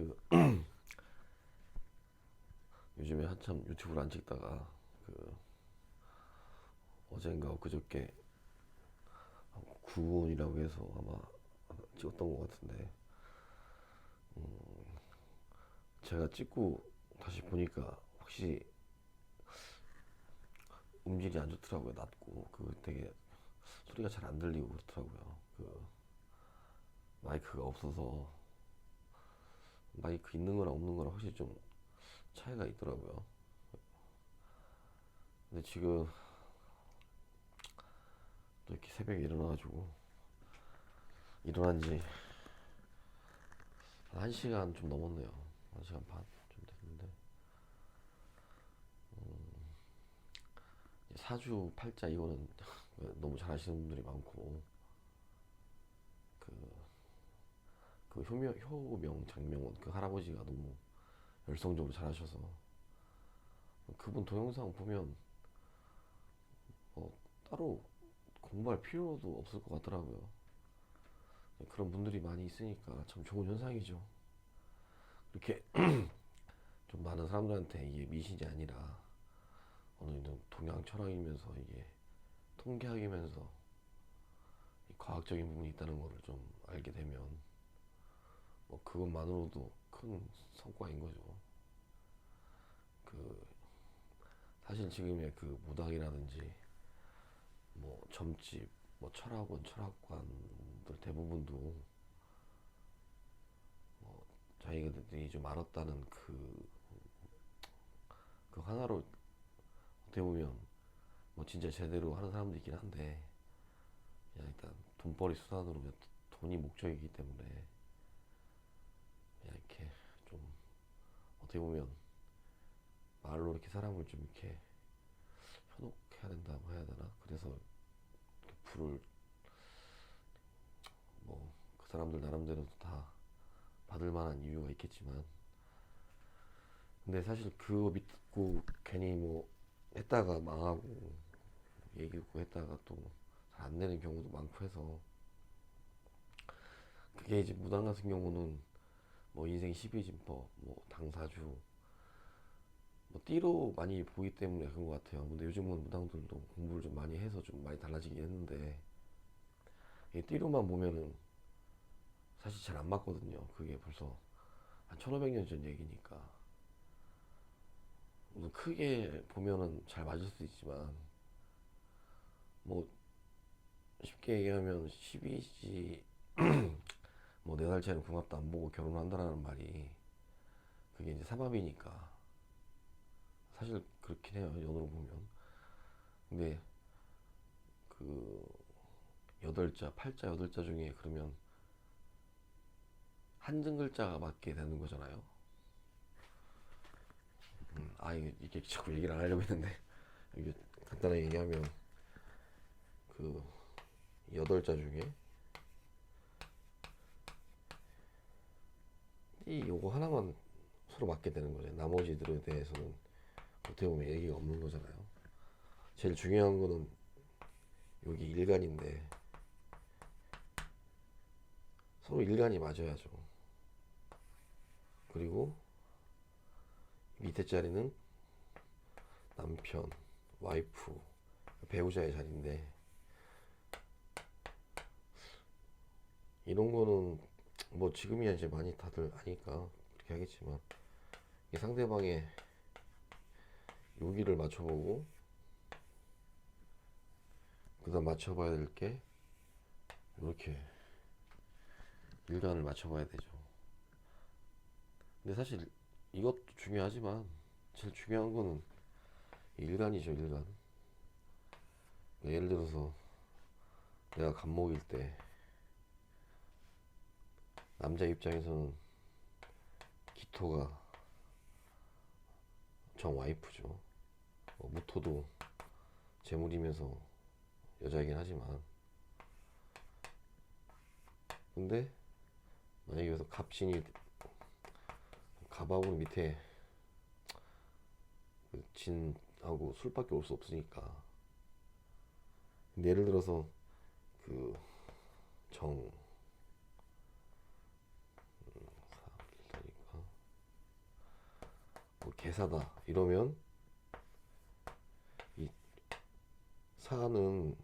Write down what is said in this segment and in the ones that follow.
그 요즘에 한참 유튜브를 안 찍다가 그 어젠가 그저께 구원이라고 해서 아마 찍었던 것 같은데 음 제가 찍고 다시 보니까 확실히 음질이 안 좋더라고요 낮고. 그 되게 소리가 잘 안 들리고 그렇더라고요. 그 마이크가 없어서 마이크 있는 거랑 없는 거랑 확실히 좀 차이가 있더라고요. 근데 지금 또 이렇게 새벽에 일어나가지고 일어난 지 한 시간 좀 넘었네요. 한 시간 반 좀 됐는데 음, 사주 팔자 이거는 너무 잘하시는 분들이 많고 그, 그 효명, 효명 장명원 그 할아버지가 너무 열성적으로 잘하셔서 그분 동영상 보면 어, 따로 공부할 필요도 없을 것 같더라고요. 그런 분들이 많이 있으니까 참 좋은 현상이죠. 이렇게 좀 많은 사람들한테 이게 미신이 아니라 어느 정도 동양 철학이면서 이게 통계학이면서 이 과학적인 부분이 있다는 거를 좀 알게 되면 뭐 그것만으로도 큰 성과인 거죠. 그 사실 지금의 그 무당이라든지 뭐 점집, 뭐 철학원, 철학관들 대부분도 뭐 자기들이 좀 알았다는 그, 그 하나로 어떻게 보면 뭐 진짜 제대로 하는 사람도 있긴 한데 그냥 일단 돈벌이 수단으로 돈이 목적이기 때문에 이렇게 좀 어떻게 보면 말로 이렇게 사람을 좀 이렇게 현혹해야 된다고 해야 되나? 그래서 불을 뭐 그 사람들 나름대로 다 받을 만한 이유가 있겠지만 근데 사실 그거 믿고 괜히 뭐 했다가 망하고 얘기 듣고 했다가 또 잘 안 되는 경우도 많고 해서 그게 이제 무당 같은 경우는 뭐 인생 12진법, 뭐 당사주, 뭐 띠로 많이 보기 때문에 그런 것 같아요. 근데 요즘은 무당들도 공부를 좀 많이 해서 좀 많이 달라지긴 했는데 이 띠로만 보면은 사실 잘 안 맞거든요. 그게 벌써 한 1500년 전 얘기니까 뭐 크게 보면은 잘 맞을 수도 있지만 뭐 쉽게 얘기하면 12지 뭐 네 달 차이는 궁합도 안 보고 결혼한다라는 말이 그게 이제 삼합이니까. 사실 그렇긴 해요 연으로 보면. 근데 그 여덟자 팔자 여덟자 중에 그러면 한증 글자가 맞게 되는 거잖아요. 음, 아 이게, 이게 자꾸 얘기를 안 하려고 했는데. 이게 간단하게 얘기하면 그 여덟 자 중에 이 요거 하나만 서로 맞게 되는 거죠. 나머지들에 대해서는 어떻게 보면 얘기가 없는 거잖아요. 제일 중요한 거는 여기 일간인데 서로 일간이 맞아야죠. 그리고 밑에 자리는 남편, 와이프, 배우자의 자리인데 이런 거는 뭐 지금이야 이제 많이 다들 아니까 그렇게 하겠지만 이 상대방의 여기를 맞춰보고 그다음 맞춰봐야 될 게 이렇게 일간을 맞춰봐야 되죠. 근데 사실 이것도 중요하지만 제일 중요한 거는 이 일간이죠 일간. 예를 들어서 내가 간목일 때 남자 입장에서는 기토가 정 와이프죠. 어, 무토도 재물이면서 여자이긴 하지만 근데 만약에 여기서 갑신이 갑하고 밑에 그 진하고 술밖에 올 수 없으니까 예를 들어서 그 정 음, 그러니까 개사다 이러면 이 사는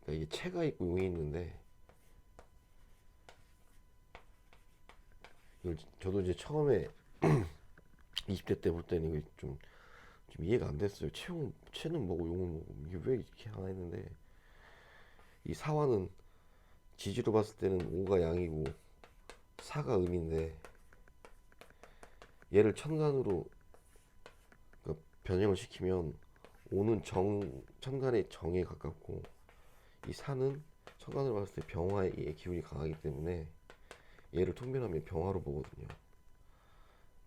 그러니까 이게 체가 있고 용이 있는데 이걸 저도 이제 처음에 20대 때 볼 때는 이게 좀, 좀 이해가 안 됐어요. 체용, 체는 뭐고 용은 뭐고 이게 왜 이렇게 하나 했는데 이 사화는 지지로 봤을 때는 오가 양이고 사가 음인데 얘를 천간으로 그러니까 변형을 시키면 오는 정 천간의 정에 가깝고 이 사는 천간으로 봤을 때 병화의 기운이 강하기 때문에 얘를 통변하면 병화로 보거든요.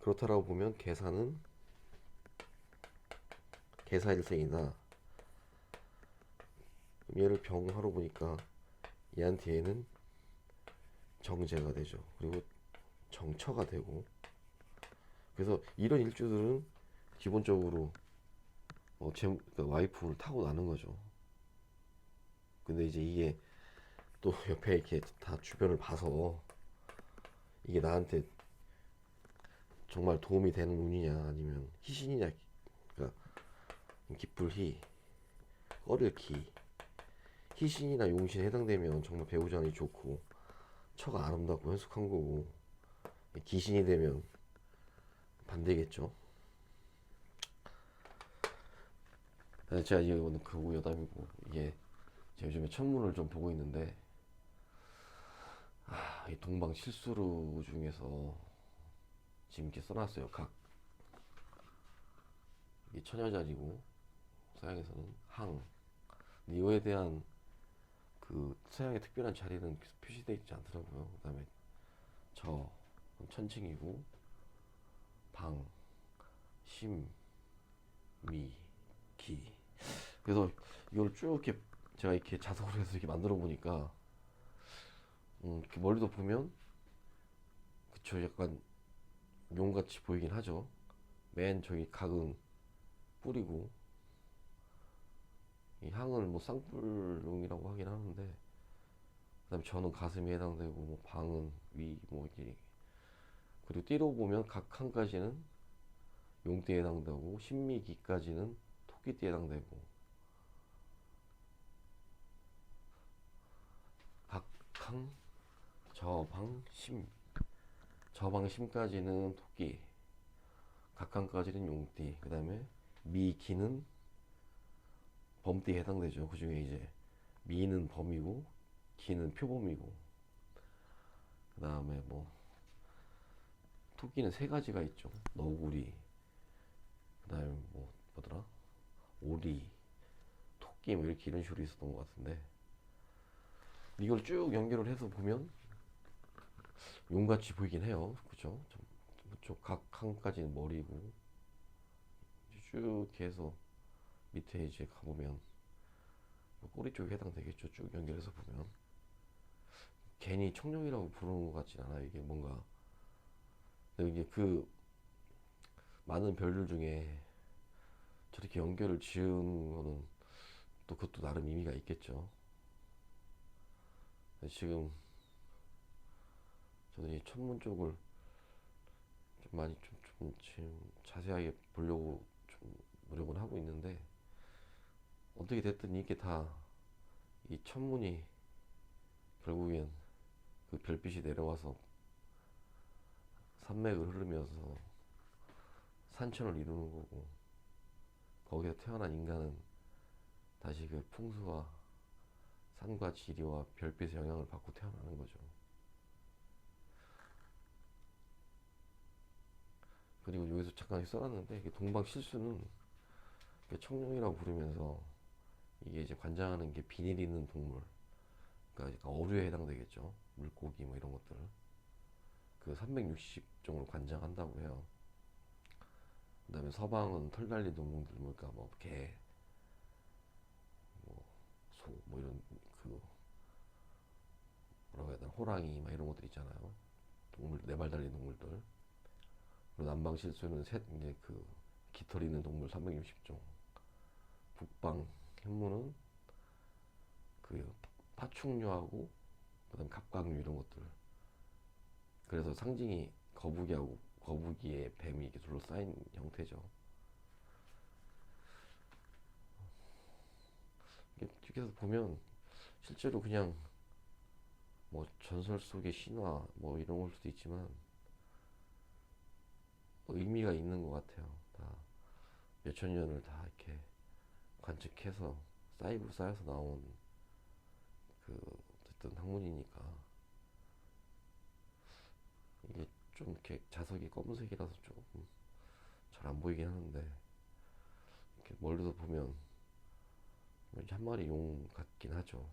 그렇다라고 보면 계산은 계사일생이다. 그럼 얘를 병화로 보니까 얘한테 얘는 정제가 되죠. 그리고 정처가 되고 그래서 이런 일주들은 기본적으로 어, 제, 그러니까 와이프를 타고 나는 거죠. 근데 이제 이게 또 옆에 이렇게 다 주변을 봐서 이게 나한테 정말 도움이 되는 운이냐 아니면 희신이냐 그러니까 기쁠희 꺼를기 희신이나 용신에 해당되면 정말 배우자니 좋고 처가 아름답고 현숙한 거고 기신이 되면 반대겠죠. 네, 제가 이거는 그우 여담이고 이게 제가 요즘에 천문을 좀 보고 있는데 아, 이 동방 실수루 중에서 지금 이렇게 써놨어요. 각 이게 천여자리고 서양에서는 항. 근데 이거에 대한 그 서양의 특별한 자리는 표시되어 있지 않더라고요. 그다음에 저 천칭이고 방, 심, 미, 기. 그래서 이걸 쭉 이렇게 제가 이렇게 자석으로 해서 이렇게 만들어 보니까 음, 이렇게 멀리도 보면 그쵸 약간 용같이 보이긴 하죠. 맨 저기 각은 뿌리고 이 항을 뭐 쌍뿔용이라고 하긴 하는데 그다음에 저는 가슴에 해당되고 뭐 방은 위 뭐 이게 그리고 띠로 보면 각 항까지는 용띠에 해당되고 신미기까지는 토끼띠에 해당되고 각항 저방 심 저방 심까지는 토끼 각항까지는 용띠 그 다음에 미기는 범띠에 해당되죠. 그 중에 이제 미는 범이고 기는 표범이고 그 다음에 뭐 토끼는 세 가지가 있죠. 너구리 그 다음에 뭐 뭐더라? 오리 토끼 뭐 이렇게 이런 식으로 있었던 것 같은데. 이걸 쭉 연결을 해서 보면 용같이 보이긴 해요. 그죠 그쪽 각 항까지는 머리고. 쭉 해서 밑에 이제 가보면 뭐 꼬리 쪽에 해당되겠죠. 쭉 연결해서 보면. 괜히 청룡이라고 부르는 것 같진 않아요. 이게 뭔가 이게 그 많은 별들 중에 저렇게 연결을 지은 거는 또 그것도 나름 의미가 있겠죠. 지금 저는 이 천문 쪽을 좀 많이 좀, 좀 지금 자세하게 보려고 좀 노력을 하고 있는데 어떻게 됐든 이게 다 이 천문이 결국엔 그 별빛이 내려와서 산맥을 흐르면서 산천을 이루는 거고 거기서 태어난 인간은 다시 그 풍수와 산과 지리와 별빛의 영향을 받고 태어나는 거죠. 그리고 여기서 잠깐 써놨는데 동방 실수는 청룡이라고 부르면서 이게 이제 관장하는 게 비닐 있는 동물, 그러니까 어류에 해당되겠죠. 물고기 뭐 이런 것들. 그 360종을 관장한다고 해요. 그 다음에 서방은 털 달린 동물들, 뭐 그러니까 뭐 개, 뭐 소, 뭐 이런 그 뭐라고 해야 되나 호랑이 막 이런 것들 있잖아요. 동물 네 발 달린 동물들. 그리고 남방 실수는 셋 이제 그 깃털 있는 동물 360종. 북방 현무는 그 파충류하고 그다음 갑각류 이런 것들. 그래서 상징이 거북이하고 거북이에 뱀이 이렇게 둘러싸인 형태죠. 이게 뒤에서 보면 실제로 그냥 뭐 전설 속의 신화 뭐 이런 걸 수도 있지만 뭐 의미가 있는 것 같아요. 다 몇천 년을 다 이렇게 관측해서 쌓이고 쌓여서 나온 그 어쨌든 학문이니까 이게 좀 이렇게 자석이 검은색이라서 조금 잘 안 보이긴 하는데 이렇게 멀리서 보면 한 마리 용 같긴 하죠.